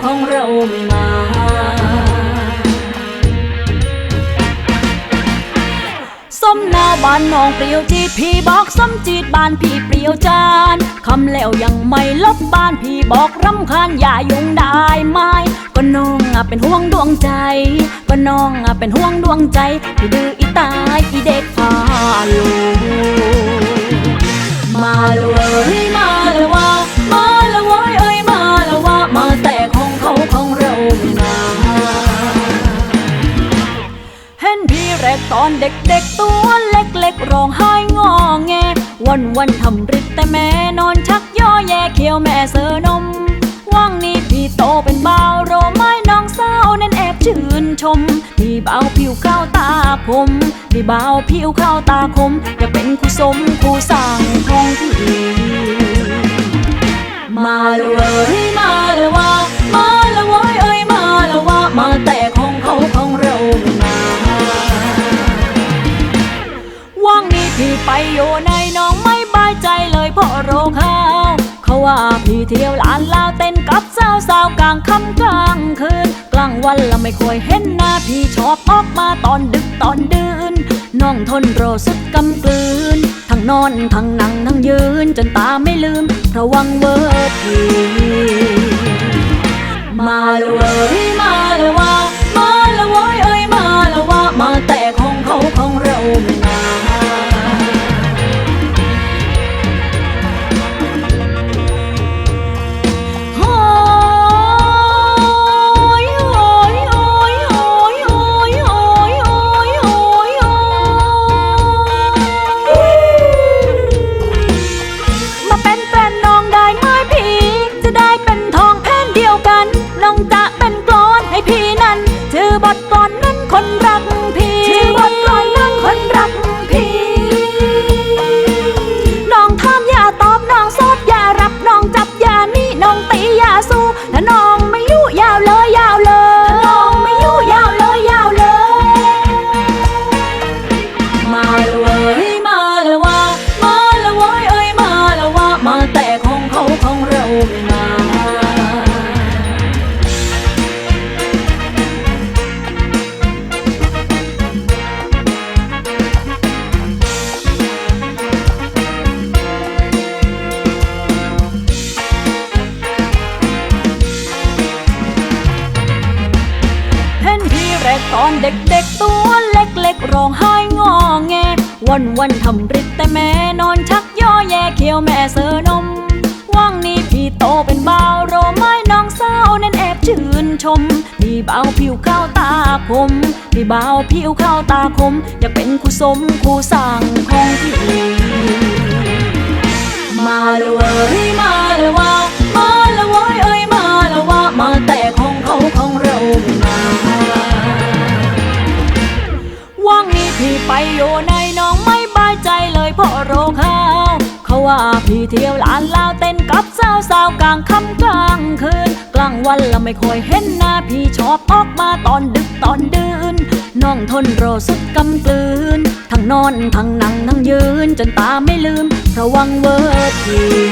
ไม่มา ส้มนาวบ้านน้องเปรียวจีดพี่บอกส้มจีดบ้านพี่เปรียวจานคำแล้วยังไม่ลบบ้านพี่บอกรำคาญอย่ายุ่งได้ไหมก็น้องอะเป็นห่วงดวงใจ ก็น้องอะเป็นห่วงดวงใจพี่ดื้ออีตายอีเด็กพาล เด็กๆตัวเล็กๆร้องไห้งอแง วันวันทำริดแต่แม่นอนชักย่อแย่เคี้ยวแม่เสอนมว่างนี้พี่โตเป็นบ่าวโรไม้น้องสาวนั้นแอบชื่นชมพี่บ่าวผิวข้าวตาคมพี่บ่าวผิวข้าวตาคมอยากเป็นคู่สมคู่สั่งของพี่มาเลย ไปอยู่ในน้องไม่บายใจเลยเพราะโรข้าว เขาว่าพี่เที่ยวลานลาวเต้นกับสาวสาวๆกลางค่ำกลางคืน กลางวันละไม่ค่อยเห็นหน้าพี่ชอบออกมาตอนดึกตอนดื่นน้องทนรอสุดกำกลืน ทั้งนอนทั้งนั่งทั้งยืนจนตาไม่ลืมระวังเวอร์พี่มาเลยมา อนเด็กๆตัวเล็กๆร้องไห้งอแง วันวันๆทำริดแต่แม่นอนชักย่อแย่เคี้ยวแม่เสอนมว่างนี้พี่โตเป็นบ่าวโรไม้น้องสาวนั้นแอบชื่นชมพี่บ่าวผิวข้าวตาคมพี่บ่าวผิวข้าวตาคมอยากเป็นคู่สมคู่สั่งของพี่มาเลยมาเลย เที่ยวลานลาวเต้นกับสาวสาวๆกลางค่ำกลางคืน กลางวันเราไม่ค่อยเห็นหน้าพี่ชอบออกมาตอนดึกตอนดื่นน้องทนรอสุดกำกลืน ทั้งนอนทั้งนั่งทั้งยืนจนตาไม่ลืมระวังเวอร์ที